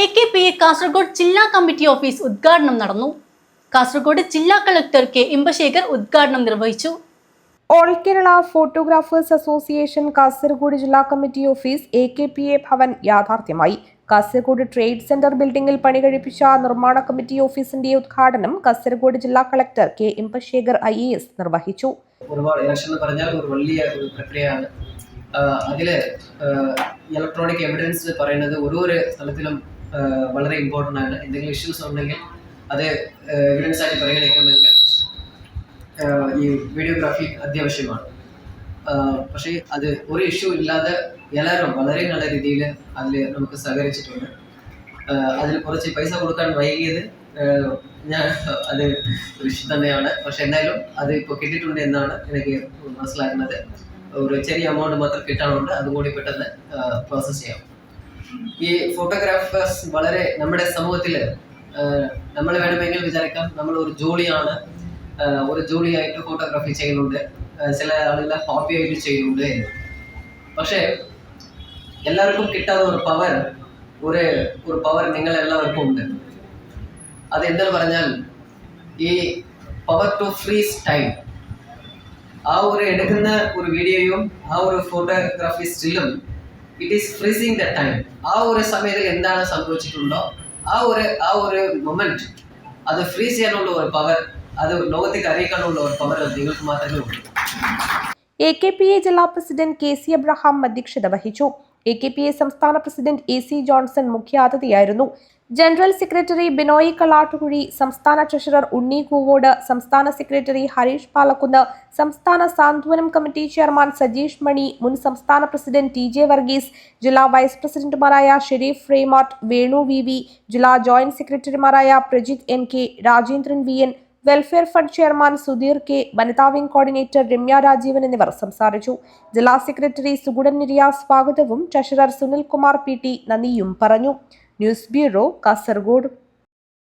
A K P A Kasaragod ജില്ലാ committee office ഉദ്ഘാടനം നടന്നു. കാസർഗോഡ് ജില്ലാ കളക്ടർ കെ ഇമ്പശേഖർ ഉദ്ഘാടനം നിർവഹിച്ചു. All Kerala photographers association Kasaragod ജില്ലാ committee office A K P A Bhavan യാഥാർത്ഥ്യമായി. കാസർഗോഡ് ട്രേഡ് സെന്റർ ബിൽഡിംഗിൽ പണി കഴിപ്പിച്ച നിർമ്മാണ കമ്മിറ്റി ഓഫീസിന്റെ ഉദ്ഘാടനം കാസർഗോഡ് ജില്ലാ collector K Imbasekhar I A S നിർവഹിച്ചു. ഒരുപാട് ഇലക്ഷൻ എന്ന് പറഞ്ഞാൽ ഒരു വലിയ ഒരു പ്രക്രിയയാണ്. ആഹ് ഇലക്ട്രോണിക് എവിഡൻസ് പറയുന്നത് ഓരോ സ്ഥലത്തിലും വളരെ ഇമ്പോർട്ടന്റ് ആണ്. എന്തെങ്കിലും ഇഷ്യൂസ് ഉണ്ടെങ്കിൽ അത് എവിഡൻസ് ആയിട്ട് പരിഗണിക്കണമെങ്കിൽ ഈ വീഡിയോഗ്രാഫി അത്യാവശ്യമാണ്. പക്ഷേ അത് ഒരു ഇഷ്യൂ ഇല്ലാതെ എല്ലാവരും വളരെ നല്ല രീതിയിൽ അതിൽ നമുക്ക് സഹകരിച്ചിട്ടുണ്ട്. അതിൽ കുറച്ച് പൈസ കൊടുക്കാൻ വൈകിയത് ഞാൻ അത് ഋഷി തന്നെയാണ്. പക്ഷെ എന്തായാലും അത് ഇപ്പോൾ കിട്ടിയിട്ടുണ്ട് എന്നാണ് എനിക്ക് മനസ്സിലാക്കുന്നത് ഒരു ചെറിയ എമൗണ്ട് മാത്രം കിട്ടാനുണ്ട്. അതുകൂടി പെട്ടെന്ന് പ്രോസസ്സ് ചെയ്യാം. ഈ ഫോട്ടോഗ്രാഫേഴ്സ് വളരെ നമ്മുടെ സമൂഹത്തിൽ നമ്മൾ വേണമെങ്കിൽ വിചാരിക്കാം നമ്മൾ ഒരു ജോലിയാണ് ഒരു ജോലിയായിട്ട് ഫോട്ടോഗ്രാഫി ചെയ്യുന്നുണ്ട്. ചില ആളുകൾ ഹോബി ആയിട്ട് ചെയ്യുന്നുണ്ട് എന്ന്. പക്ഷേ എല്ലാവർക്കും കിട്ടാത്ത ഒരു പവർ ഒരു ഒരു പവർ നിങ്ങൾ എല്ലാവർക്കും ഉണ്ട്. അത് എന്തെന്ന് പറഞ്ഞാൽ ഈ പവർ ടു ഫ്രീസ് ടൈം ആ ഒരു എടുക്കുന്ന ഒരു വീഡിയോയും ആ ഒരു photography സ്റ്റില്ലും it is freezing the time ആ ഒരു സമയത്ത് എന്താണ് സംഭവിച്ചിട്ടുണ്ടോ? ആ ഒരു ആ ഒരു മൊമെന്റ് അത് ഫ്രീസ് ചെയ്യാനുള്ള ഒരു പവർ അത് ലോകത്തേക്ക് അറിയിക്കാനുള്ള ഒരു പവർ നിങ്ങൾക്ക് മാത്രമേ ഉള്ളൂ. എ കെ പി എ ജില്ലാ പ്രസിഡന്റ് കെ സി അബ്രഹാം അധ്യക്ഷത വഹിച്ചു. എ കെ പി എ സംസ്ഥാന പ്രസിഡന്റ് എ സി ജോൺസൺ മുഖ്യാതിഥിയായിരുന്നു. ജനറൽ സെക്രട്ടറി ബിനോയ് കളാട്ടുകുഴി സംസ്ഥാന ട്രഷറർ ഉണ്ണി കൂവോട് സംസ്ഥാന സെക്രട്ടറി ഹരീഷ് പാലക്കുന്ന് സംസ്ഥാന സാന്ത്വനം കമ്മിറ്റി ചെയർമാൻ സജീഷ് മണി മുൻ സംസ്ഥാന പ്രസിഡന്റ് ടി ജെ വർഗീസ് ജില്ലാ വൈസ് പ്രസിഡന്റുമാരായ Sherif Frameart Venu V V ജില്ലാ ജോയിന്റ് സെക്രട്ടറിമാരായ Prajith N K Rajendran V N welfare fund chairman Sudheer K വനിതാ വിംഗ് കോർഡിനേറ്റർ രമ്യ രാജീവൻ എന്നിവർ സംസാരിച്ചു. ജില്ലാ സെക്രട്ടറി സുഗുഡൻ നിരിയ സ്വാഗതവും treasurer Sunil Kumar P T നന്ദിയും പറഞ്ഞു. News bureau Kasaragod.